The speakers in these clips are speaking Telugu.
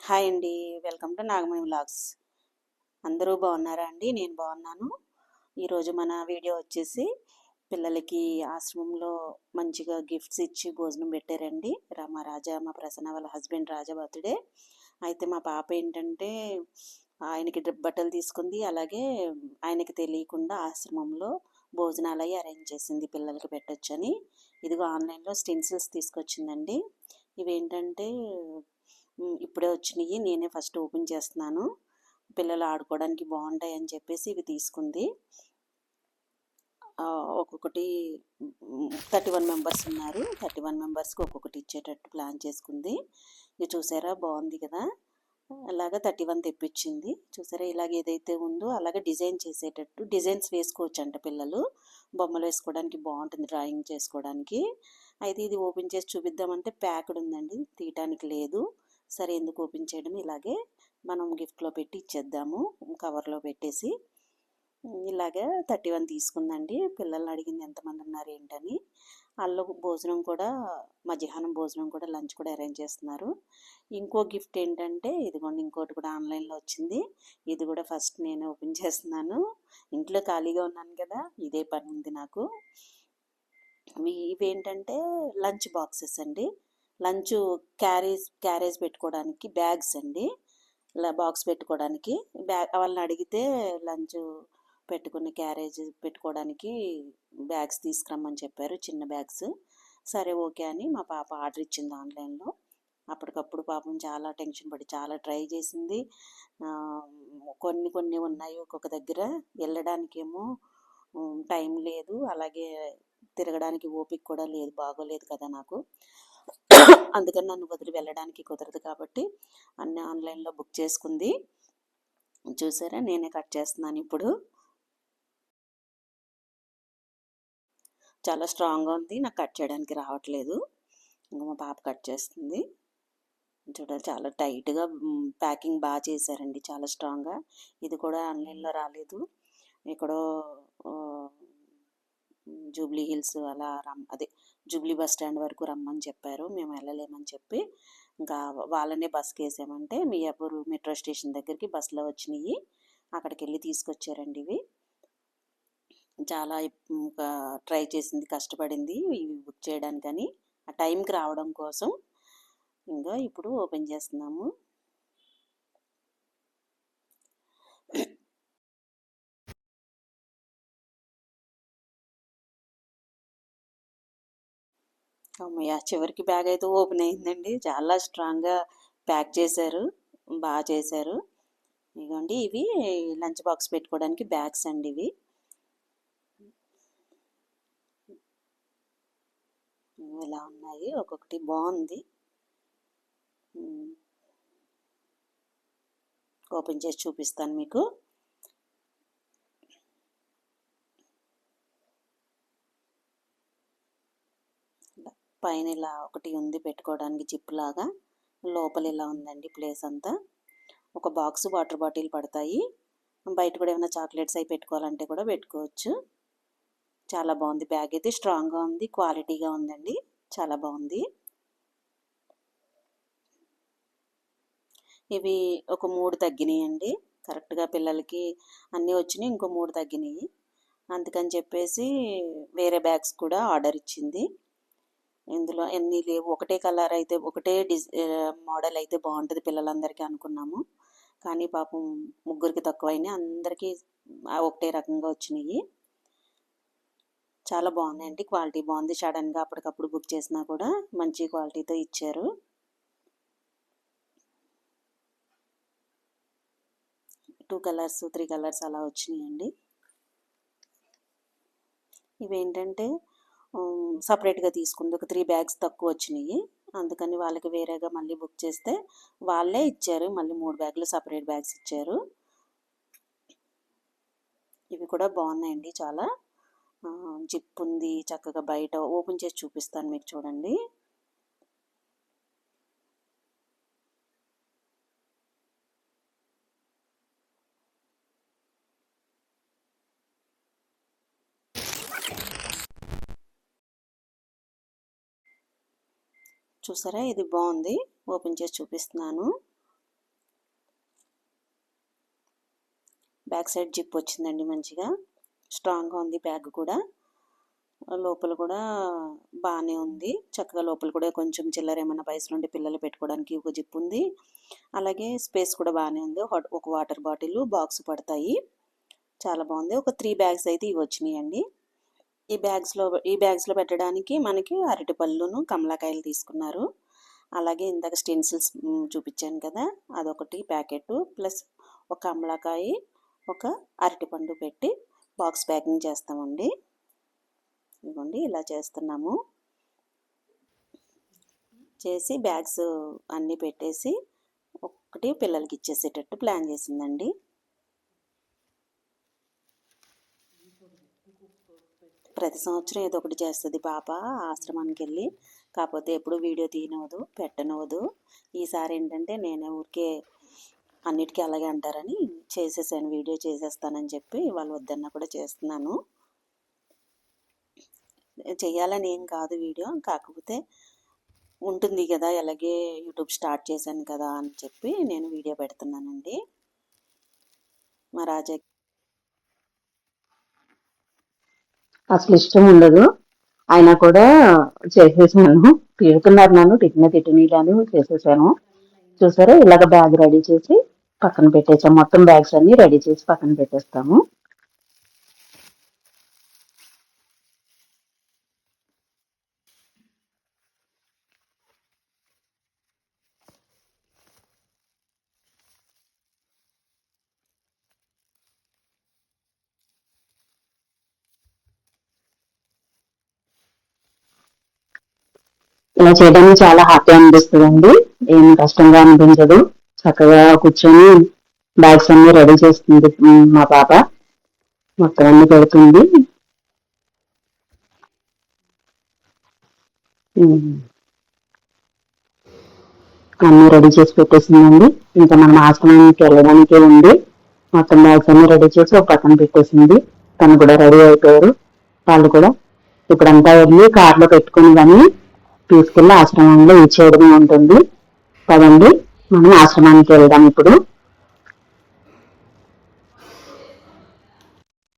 హాయ్ అండి. Welcome to Nagamani vlogs. అందరూ బాగున్నారా అండి? నేను బాగున్నాను. ఈరోజు మన వీడియో వచ్చేసి పిల్లలకి ఆశ్రమంలో మంచిగా గిఫ్ట్స్ ఇచ్చి భోజనం పెట్టారండి. మా రాజా మా ప్రసన్న వాళ్ళ హస్బెండ్ రాజా బర్త్డే. అయితే మా పాప ఏంటంటే ఆయనకి బట్టలు తీసుకుంది. అలాగే ఆయనకి తెలియకుండా ఆశ్రమంలో భోజనాలు అవి అరేంజ్ చేసింది పిల్లలకి పెట్టొచ్చని. ఇదిగో ఆన్లైన్లో స్టెన్సిల్స్ తీసుకొచ్చిందండి. ఇవేంటంటే ఇప్పుడే వచ్చినాయి. నేనే ఫస్ట్ ఓపెన్ చేస్తున్నాను. పిల్లలు ఆడుకోవడానికి బాగుంటాయి అని చెప్పేసి ఇవి తీసుకుంది. ఒక్కొక్కటి థర్టీ వన్ మెంబర్స్ ఉన్నారు. థర్టీ వన్ మెంబర్స్కి ఒక్కొక్కటి ఇచ్చేటట్టు ప్లాన్ చేసుకుంది. ఇది చూసారా? బాగుంది కదా? అలాగా థర్టీ వన్ తెప్పించింది. చూసారా? ఇలాగ ఏదైతే ఉందో అలాగే డిజైన్ చేసేటట్టు డిజైన్స్ వేసుకోవచ్చు అంట పిల్లలు. బొమ్మలు వేసుకోవడానికి బాగుంటుంది డ్రాయింగ్ చేసుకోవడానికి. అయితే ఇది ఓపెన్ చేసి చూపిద్దామంటే ప్యాక్డ్ ఉందండి. తీయటానికి లేదు. సరే ఎందుకు ఓపెన్ చేయడం ఇలాగే మనం గిఫ్ట్లో పెట్టి ఇచ్చేద్దాము కవర్లో పెట్టేసి. ఇలాగే థర్టీ వన్ తీసుకుందండి. పిల్లల్ని అడిగింది ఎంతమంది ఉన్నారు ఏంటని. వాళ్ళు భోజనం కూడా మధ్యాహ్నం భోజనం కూడా లంచ్ కూడా అరేంజ్ చేస్తున్నారు. ఇంకో గిఫ్ట్ ఏంటంటే ఇదిగోండి ఇంకోటి కూడా ఆన్లైన్లో వచ్చింది. ఇది కూడా ఫస్ట్ నేను ఓపెన్ చేస్తున్నాను. ఇంట్లో ఖాళీగా ఉన్నాను కదా ఇదే పని ఉంది నాకు. ఇవేంటంటే లంచ్ బాక్సెస్ అండి. లంచ్ క్యారేజ్ క్యారేజ్ పెట్టుకోవడానికి బ్యాగ్స్ అండి. ఇలా బాక్స్ పెట్టుకోవడానికి. బ్యాగ్ వాళ్ళని అడిగితే లంచ్ పెట్టుకునే క్యారేజ్ పెట్టుకోవడానికి బ్యాగ్స్ తీసుకురమ్మని చెప్పారు చిన్న బ్యాగ్స్. సరే ఓకే అని మా పాప ఆర్డర్ ఇచ్చింది ఆన్లైన్లో. అప్పటికప్పుడు పాపం చాలా టెన్షన్ పడి చాలా ట్రై చేసింది. కొన్ని కొన్ని ఉన్నాయి ఒక్కొక్క దగ్గర. వెళ్ళడానికేమో టైం లేదు. అలాగే తిరగడానికి ఓపిక కూడా లేదు బాగోలేదు కదా నాకు. అందుకని నన్ను వదిలి వెళ్ళడానికి కుదరదు కాబట్టి అన్ని ఆన్లైన్లో బుక్ చేసుకుంది. చూసారా? నేనే కట్ చేస్తున్నాను ఇప్పుడు. చాలా స్ట్రాంగ్గా ఉంది. నాకు కట్ చేయడానికి రావట్లేదు. ఇంకా మా పాప కట్ చేస్తుంది. చూడాలి చాలా టైట్గా ప్యాకింగ్ బాగా చేశారండి. చాలా స్ట్రాంగ్గా. ఇది కూడా ఆన్లైన్లో రాలేదు. ఎక్కడో జూబ్లీ హిల్స్ అలా అదే జూబ్లీ బస్ స్టాండ్ వరకు రమ్మని చెప్పారు. మేము వెళ్ళలేమని చెప్పి ఇంకా వాళ్ళనే బస్కి వేసామంటే మియాపూర్ మెట్రో స్టేషన్ దగ్గరికి బస్సులో వచ్చినాయి. అక్కడికి వెళ్ళి తీసుకొచ్చారండి ఇవి. చాలా ఇంకా ట్రై చేసింది కష్టపడింది ఇవి బుక్ చేయడానికని. ఆ టైంకి రావడం కోసం ఇంకా ఇప్పుడు ఓపెన్ చేస్తున్నాము. అమ్మయ్య! చివరికి బ్యాగ్ అయితే ఓపెన్ అయిందండి. చాలా స్ట్రాంగ్గా ప్యాక్ చేశారు. బాగా చేశారు. ఇదిగోండి ఇవి లంచ్ బాక్స్ పెట్టుకోవడానికి బ్యాగ్స్ అండి ఇవి. ఇలా ఉన్నాయి. ఒక్కొక్కటి బాగుంది. ఓపెన్ చేసి చూపిస్తాను మీకు ఇలా పైన ఇలా ఒకటి ఉంది పెట్టుకోవడానికి జిప్ లాగా. లోపల ఇలా ఉందండి ప్లేస్ అంతా. ఒక బాక్స్ వాటర్ బాటిల్ పడతాయి. బయట కూడా ఏమైనా చాక్లెట్స్ అవి పెట్టుకోవాలంటే కూడా పెట్టుకోవచ్చు. చాలా బాగుంది. బ్యాగ్ అయితే స్ట్రాంగ్గా ఉంది క్వాలిటీగా ఉందండి. చాలా బాగుంది. ఇవి ఒక మూడు తగ్గినాయి అండి కరెక్ట్గా పిల్లలకి అన్నీ వచ్చినాయి ఇంకో మూడు తగ్గినాయి. అందుకని చెప్పేసి వేరే బ్యాగ్స్ కూడా ఆర్డర్ ఇచ్చింది. ఇందులో ఎన్ని లేవు. ఒకటే కలర్ అయితే ఒకటే డిజ్ మోడల్ అయితే బాగుంటుంది పిల్లలందరికీ అనుకున్నాము. కానీ పాపం ముగ్గురికి తక్కువైనాయి. అందరికీ ఒకటే రకంగా వచ్చినాయి. చాలా బాగున్నాయండి. క్వాలిటీ బాగుంది. సడన్గా అప్పటికప్పుడు బుక్ చేసినా కూడా మంచి క్వాలిటీతో ఇచ్చారు. టూ కలర్స్ త్రీ కలర్స్ అలా వచ్చినాయండి. ఇవేంటంటే సపరేట్గా తీసుకుంది. ఒక త్రీ బ్యాగ్స్ తక్కువ వచ్చినాయి. అందుకని వాళ్ళకి వేరేగా మళ్ళీ బుక్ చేస్తే వాళ్ళే ఇచ్చారు. మళ్ళీ మూడు బ్యాగులు సపరేట్ బ్యాగ్స్ ఇచ్చారు. ఇవి కూడా బాగున్నాయండి చాలా. జిప్ ఉంది చక్కగా బయట ఓపెన్ చేసి చూపిస్తాను మీకు చూడండి. చూసారా? ఇది బాగుంది. ఓపెన్ చేసి చూపిస్తున్నాను. బ్యాక్ సైడ్ జిప్ వచ్చిందండి మంచిగా. స్ట్రాంగ్గా ఉంది బ్యాగ్ కూడా. లోపల కూడా బాగానే ఉంది. చక్కగా లోపల కూడా కొంచెం చిల్లర ఏమైనా పైసలు ఉంటే పిల్లలు పెట్టుకోవడానికి ఒక జిప్ ఉంది. అలాగే స్పేస్ కూడా బాగానే ఉంది. ఒక వాటర్ బాటిల్ బాక్స్ పడతాయి. చాలా బాగుంది. ఒక త్రీ బ్యాగ్స్ అయితే ఇవి వచ్చినాయండి. ఈ బ్యాగ్స్లో ఈ బ్యాగ్స్లో పెట్టడానికి మనకి అరటి పళ్ళును కమలాకాయలు తీసుకున్నారు. అలాగే ఇందాక స్టెన్సిల్స్ చూపించాను కదా అదొకటి ప్యాకెట్ ప్లస్ ఒక కమలాకాయ ఒక అరటిపండు పెట్టి బాక్స్ ప్యాకింగ్ చేస్తామండి. ఇదిగోండి ఇలా చేస్తున్నాము. చేసి బ్యాగ్స్ అన్నీ పెట్టేసి ఒకటి పిల్లలకి ఇచ్చేసేటట్టు ప్లాన్ చేసిందండి. ప్రతి సంవత్సరం ఏదో ఒకటి చేస్తుంది పాప ఆశ్రమానికి వెళ్ళి కాకపోతే ఎప్పుడు వీడియో తీయనవదు పెట్టనవదు. ఈసారి ఏంటంటే నేనే ఊరికే అన్నిటికీ అలాగే అంటారని చేసేసాను వీడియో చేసేస్తానని చెప్పి వాళ్ళు వద్దన్నా కూడా చేస్తున్నాను. చేయాలని ఏం కాదు వీడియో కాకపోతే ఉంటుంది కదా అలాగే యూట్యూబ్ స్టార్ట్ చేశాను కదా అని చెప్పి నేను వీడియో పెడుతున్నానండి. మా రాజా అసలు ఇష్టం ఉండదు. అయినా కూడా చేసేసాను. తిడుతున్నారు నన్ను తిట్టిన తిట్టినీళ్ళని చేసేసాను. చూసారా? ఇలాగ బ్యాగ్ రెడీ చేసి పక్కన పెట్టేసాం. మొత్తం బ్యాగ్స్ అన్ని రెడీ చేసి పక్కన పెట్టేస్తాము. ఇలా చేయడానికి చాలా హ్యాపీ అనిపిస్తుంది అండి ఏం కష్టంగా అనిపించదు. చక్కగా కూర్చొని బ్యాగ్స్ అన్ని రెడీ చేస్తుంది మా పాప. మొత్తం అన్ని పెడుతుంది అన్ని రెడీ చేసి పెట్టేసిందండి. ఇంకా మనం ఆశ్రమానికి వెళ్ళడానికి ఉంది. మొత్తం బ్యాగ్స్ అన్ని రెడీ చేసి ఒక పక్కన పెట్టేసింది. తను కూడా రెడీ అయిపోయారు. వాళ్ళు కూడా ఇప్పుడంతా వెళ్ళి కార్లో పెట్టుకుని కానీ తీసుకెళ్ళి ఆశ్రమంలో ఇచ్చేయడమే ఉంటుంది. పదండి మనం ఆశ్రమానికి వెళ్దాం ఇప్పుడు.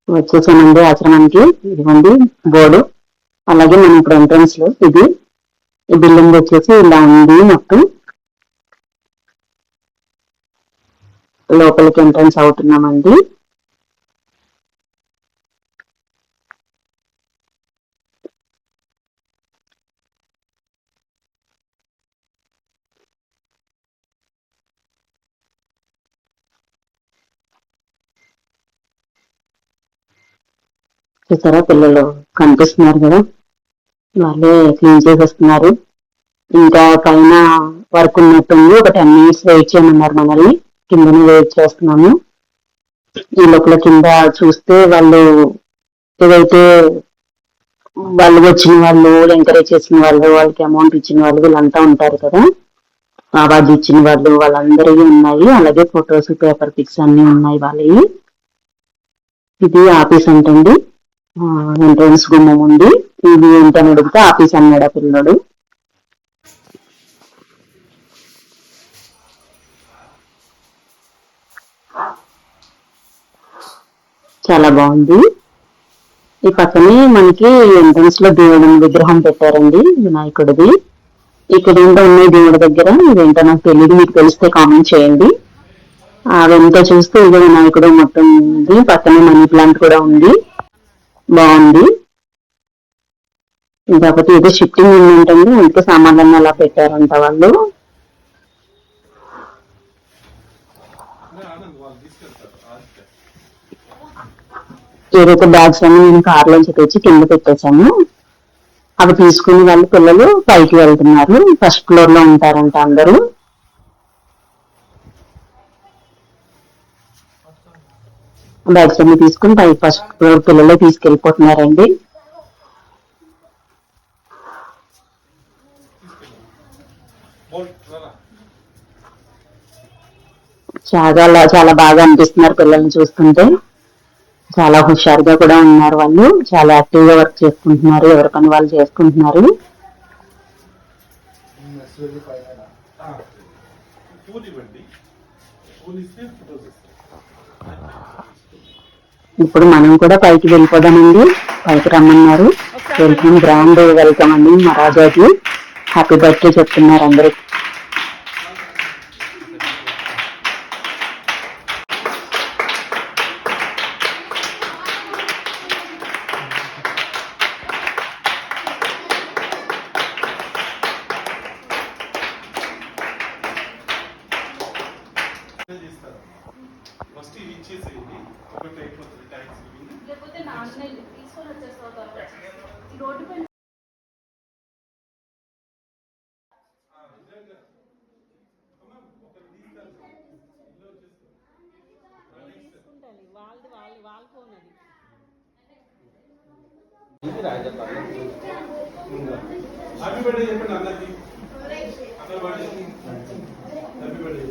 వచ్చేసామండి ఆశ్రమానికి. ఇదిగోండి బోర్డు. అలాగే మనం ఇప్పుడు ఎంట్రన్స్లో ఇది. ఈ బిల్డింగ్ వచ్చేసి ఇలా ఉంది మొత్తం. లోపలికి ఎంట్రన్స్ అవుతున్నామండి. చూసారా? పిల్లలు కనిపిస్తున్నారు కదా? వాళ్ళే క్లీన్ చేసేస్తున్నారు. ఇంకా పైన వర్క్ ఉన్నట్టుంది. ఒక టెన్ మినిట్స్ వెయిట్ చేయమన్నారు మనల్ని. కిందనే వెయిట్ చేస్తున్నాము. ఈ లోపల కింద చూస్తే వాళ్ళు ఏదైతే వాళ్ళు వచ్చిన వాళ్ళు ఎంకరేజ్ చేసిన వాళ్ళు వాళ్ళకి అమౌంట్ ఇచ్చిన వాళ్ళు వీళ్ళంతా ఉంటారు కదా? అవార్డు ఇచ్చిన వాళ్ళు వాళ్ళందరివి ఉన్నాయి. అలాగే ఫొటోస్ పేపర్ పిక్స్ అన్ని ఉన్నాయి వాళ్ళవి. ఇది ఆఫీస్ అంటండి. ఎంట్రన్స్ గుమ్మం ఉంది ఇది ఏంటని అడిగితే ఆఫీస్ అన్నాడు ఆ పిల్లడు. చాలా బాగుంది. ఈ పక్కనే మనకి ఎంట్రన్స్లో దేవుడి విగ్రహం పెట్టారండి వినాయకుడిది. ఇక్కడ ఏంటో ఉన్నాయి దేవుడి దగ్గర? ఇదేంటో నాకు తెలియదు మీకు తెలిస్తే కామెంట్ చేయండి. అదంతా చూస్తే ఇదే వినాయకుడు మొత్తం ఉంది. పక్కనే మనీ ప్లాంట్ కూడా ఉంది. బాగుంది. కాకపోతే ఏదో షిఫ్టింగ్ ఉందంటండి అందుకే సామాన్లన్నీ అలా పెట్టారంట వాళ్ళు. ఏదైతే బ్యాగ్స్ అన్ని నేను కార్లోంచి తెచ్చి కింద పెట్టేశాను. అవి తీసుకుని వాళ్ళు పిల్లలు పైకి వెళ్తున్నారు. ఫస్ట్ ఫ్లోర్లో ఉంటారంట అందరూ. బ్యాగ్స్ అన్ని తీసుకుని పై ఫస్ట్ ఫ్లోర్ పిల్లలే తీసుకెళ్ళిపోతున్నారండి. చాలా చాలా బాగా అనిపిస్తున్నారు పిల్లల్ని చూస్తుంటే. చాలా హుషారుగా కూడా ఉన్నారు వాళ్ళు. చాలా యాక్టివ్గా వర్క్ చేసుకుంటున్నారు ఎవరి పని వాళ్ళు చేసుకుంటున్నారు. పూలు ఇవ్వండి. పూలు ఇస్తే ఇప్పుడు మనం కూడా పైకి వెళ్ళిపోదామండి. పైకి రమ్మన్నారు. వెల్కమ్ గ్రాండ్ వెల్కమ్ అండి మా రాజాకి హ్యాపీ బర్త్డే చెప్తున్నారు అందరూ చేస్తారు ఫస్ట్ ఇవి ఇచ్చేసేయండి ఒకటి అయిపోతుంది ట్యాక్స్ ఇవి లేకపోతే నాన్నే తీసుకొని వచ్చేస్తావు తర్వాత ఈ రోడ్డు పైన వాళ్ళది వాళ్ళు వాళ్ళ ఫోన్ అది హ్యాపీ బర్త్డే చెప్పండి అన్నకి అన్న బర్త్డే హ్యాపీ బర్త్డే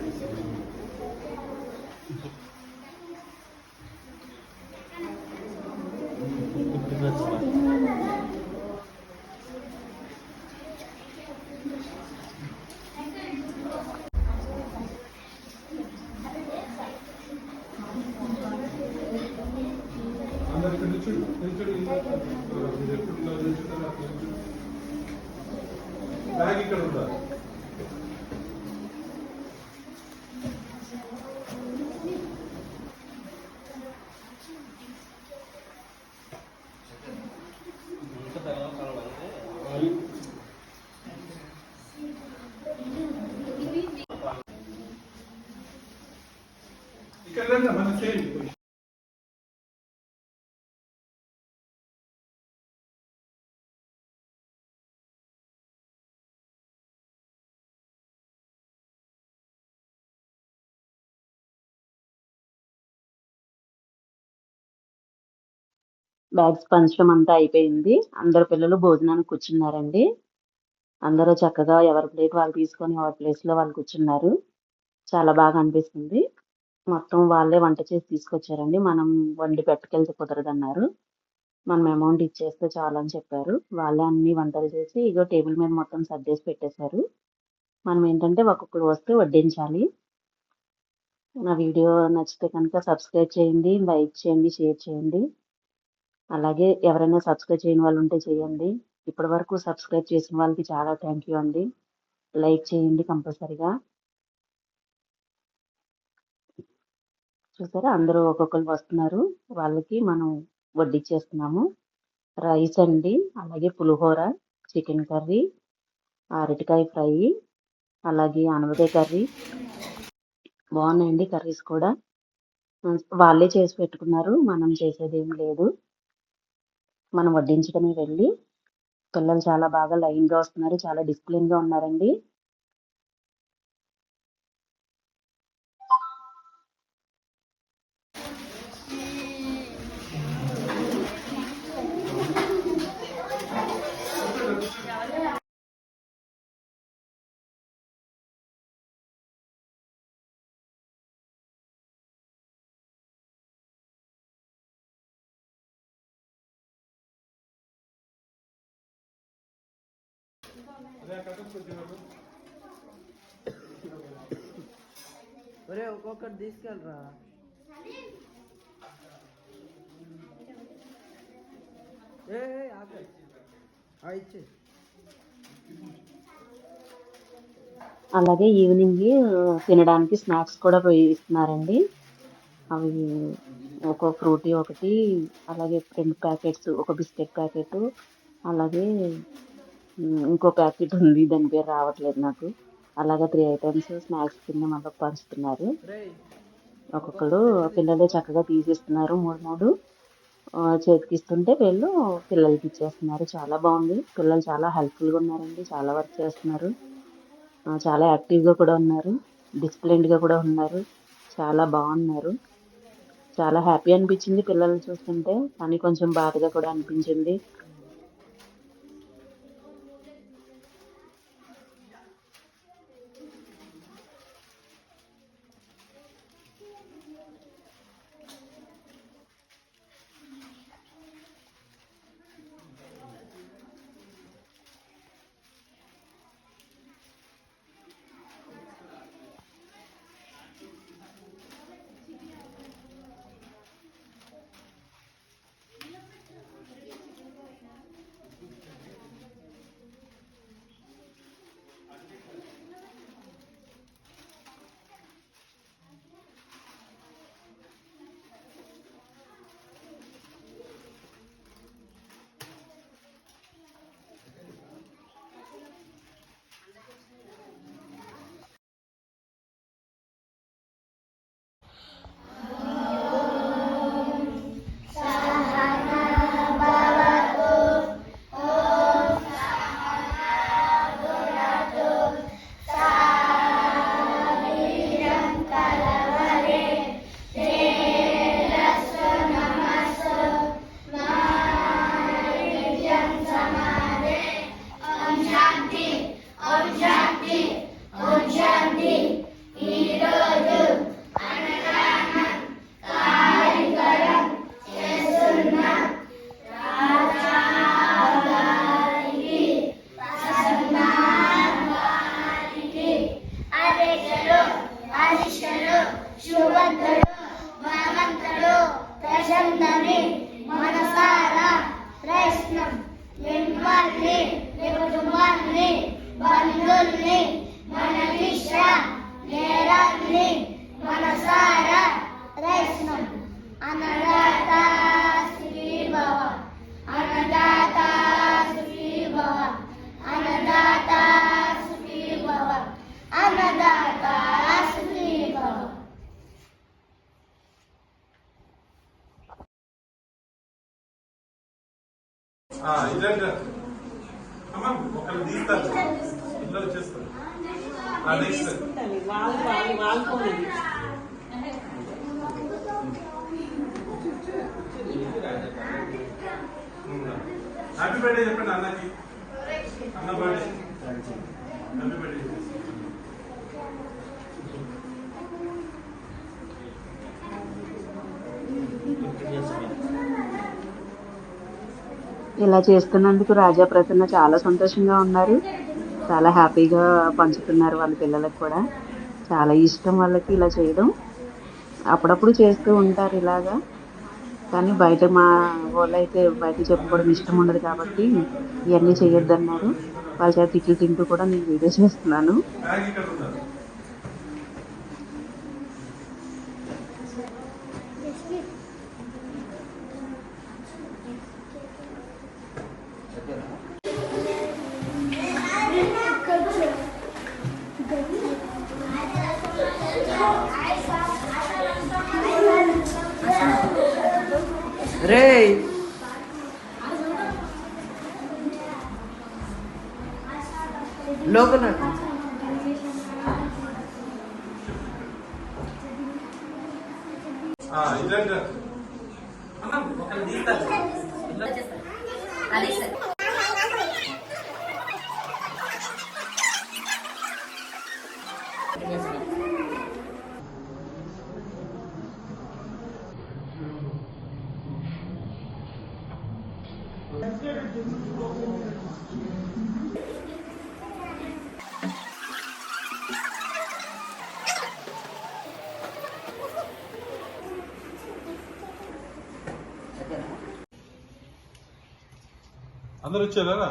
అందరు ఇక్కడ నిల్చోండి నిల్చోండి మీరు ఎప్పుడు ఉన్నారు నిల్చుంటారు అట్లా నిల్చోండి. బ్యాగ్ ఇక్కడ ఉండాలి ఇక్కడ రండి బ్యాగ్స్ పంచడం అంతా అయిపోయింది. అందరు పిల్లలు భోజనానికి కూర్చున్నారండి. అందరూ చక్కగా ఎవరి ప్లేట్ వాళ్ళు తీసుకొని ఎవరి ప్లేస్లో వాళ్ళు కూర్చున్నారు. చాలా బాగా అనిపిస్తుంది. మొత్తం వాళ్ళే వంట చేసి తీసుకొచ్చారండి. మనం వండి పెట్టుకెళ్తే కుదరదన్నారు. మనం అమౌంట్ ఇచ్చేస్తే చాలని చెప్పారు. వాళ్ళే అన్ని వంటలు చేసి ఇగో టేబుల్ మీద మొత్తం సర్దేసి పెట్టేశారు. మనం ఏంటంటే ఒక్కొక్కరు వస్తే వడ్డించాలి. నా వీడియో నచ్చితే కనుక సబ్స్క్రైబ్ చేయండి లైక్ చేయండి షేర్ చేయండి. అలాగే ఎవరైనా సబ్స్క్రైబ్ చేయని వాళ్ళు ఉంటే చేయండి. ఇప్పటి వరకు సబ్స్క్రైబ్ చేసిన వాళ్ళకి చాలా థ్యాంక్ యూ అండి. లైక్ చేయండి కంపల్సరిగా. చూసారా? అందరూ ఒక్కొక్కరు వస్తున్నారు. వాళ్ళకి మనం వడ్డిచ్చేస్తున్నాము రైస్ అండి అలాగే పులిహోర చికెన్ కర్రీ అరటికాయ ఫ్రై అలాగే అనవకాయ కర్రీ. బాగున్నాయండి కర్రీస్ కూడా. వాళ్ళే చేసి పెట్టుకున్నారు. మనం చేసేది ఏం లేదు. మనం వడ్డించడమే వెళ్ళి. పిల్లలు చాలా బాగా లైన్గా వస్తున్నారు. చాలా డిసిప్లిన్గా ఉన్నారండి. ఒరే ఒక్కొక్కటి తీసుకెళ్ళరా? ఏ ఏ, ఇచ్చే. అలాగే ఈవినింగ్ తినడానికి స్నాక్స్ కూడా పోయి ఇస్తున్నారండి. అవి ఒక ఫ్రూటీ ఒకటి అలాగే రెండు ప్యాకెట్స్ ఒక బిస్కెట్ ప్యాకెట్ అలాగే ఇంకో ప్యాకెట్ ఉంది దాని పేరు రావట్లేదు నాకు. అలాగా త్రీ ఐటమ్స్ స్నాక్స్ కింద మళ్ళీ పంచుతున్నారు. ఒక్కొక్కడు ఒక్కొక్కరు చక్కగా తీసిస్తున్నారు మూడు మూడు. చేతికిస్తుంటే చేతికి ఇస్తుంటే వీళ్ళు పిల్లలకి ఇచ్చేస్తున్నారు. చాలా బాగుంది. పిల్లలు చాలా హెల్ప్ఫుల్గా ఉన్నారండి చాలా వర్క్ చేస్తున్నారు. చాలా యాక్టివ్గా కూడా ఉన్నారు డిసిప్లిన్డ్గా కూడా ఉన్నారు. చాలా బాగున్నారు. చాలా హ్యాపీ అనిపించింది పిల్లల్ని చూస్తుంటే కానీ కొంచెం బాధగా కూడా అనిపించింది. Om Jackie, Om Jackie. ఇలా చేస్తున్నందుకు రాజా ప్రసన్న చాలా సంతోషంగా ఉన్నారు. చాలా హ్యాపీగా పంచుతున్నారు వాళ్ళ పిల్లలకు కూడా. చాలా ఇష్టం వాళ్ళకి ఇలా చేయడం. అప్పుడప్పుడు చేస్తూ ఉంటారు ఇలాగా. కానీ బయట మా వాళ్ళు అయితే బయట చెప్పుకోవడం ఇష్టం ఉండదు కాబట్టి ఇవన్నీ చేయొద్దన్నారు. వాళ్ళ చేత తిట్లు తింటూ కూడా నేను వీడియో చేస్తున్నాను. బ్యాగ్ ఇక్కడ ఉన్నారు రే లోపల ఆ, ఇదండి అన్న ఒకళ్ళు తీస్తారు అందరు వచ్చారా?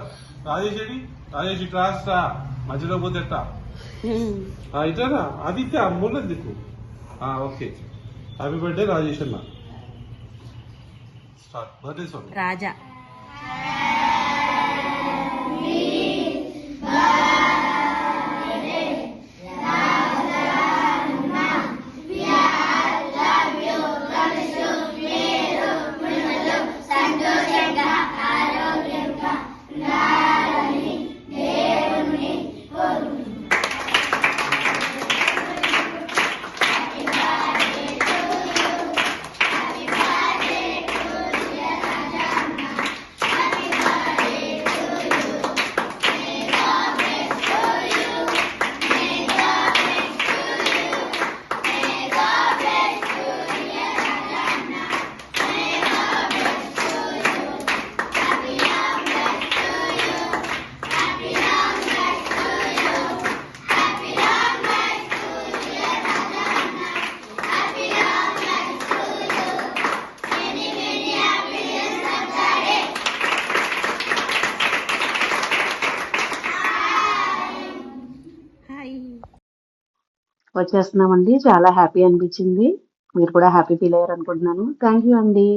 రాజేష్ ఏడి రాజేష్ ఇట్లా మధ్యలో పోతే ఎట్టా? ఆ, ఇట్లారా ఆదిత్య మూల దిక్కు ఆ, ఓకే. హ్యాపీ బర్త్డే రాజేష్ అన్న. Start birthday song Raja. వచ్చేస్తున్నామండి చాలా హ్యాపీ అనిపించింది. మీరు కూడా హ్యాపీ ఫీల్ అయ్యారు అనుకుంటున్నాను థ్యాంక్ యూ అండి.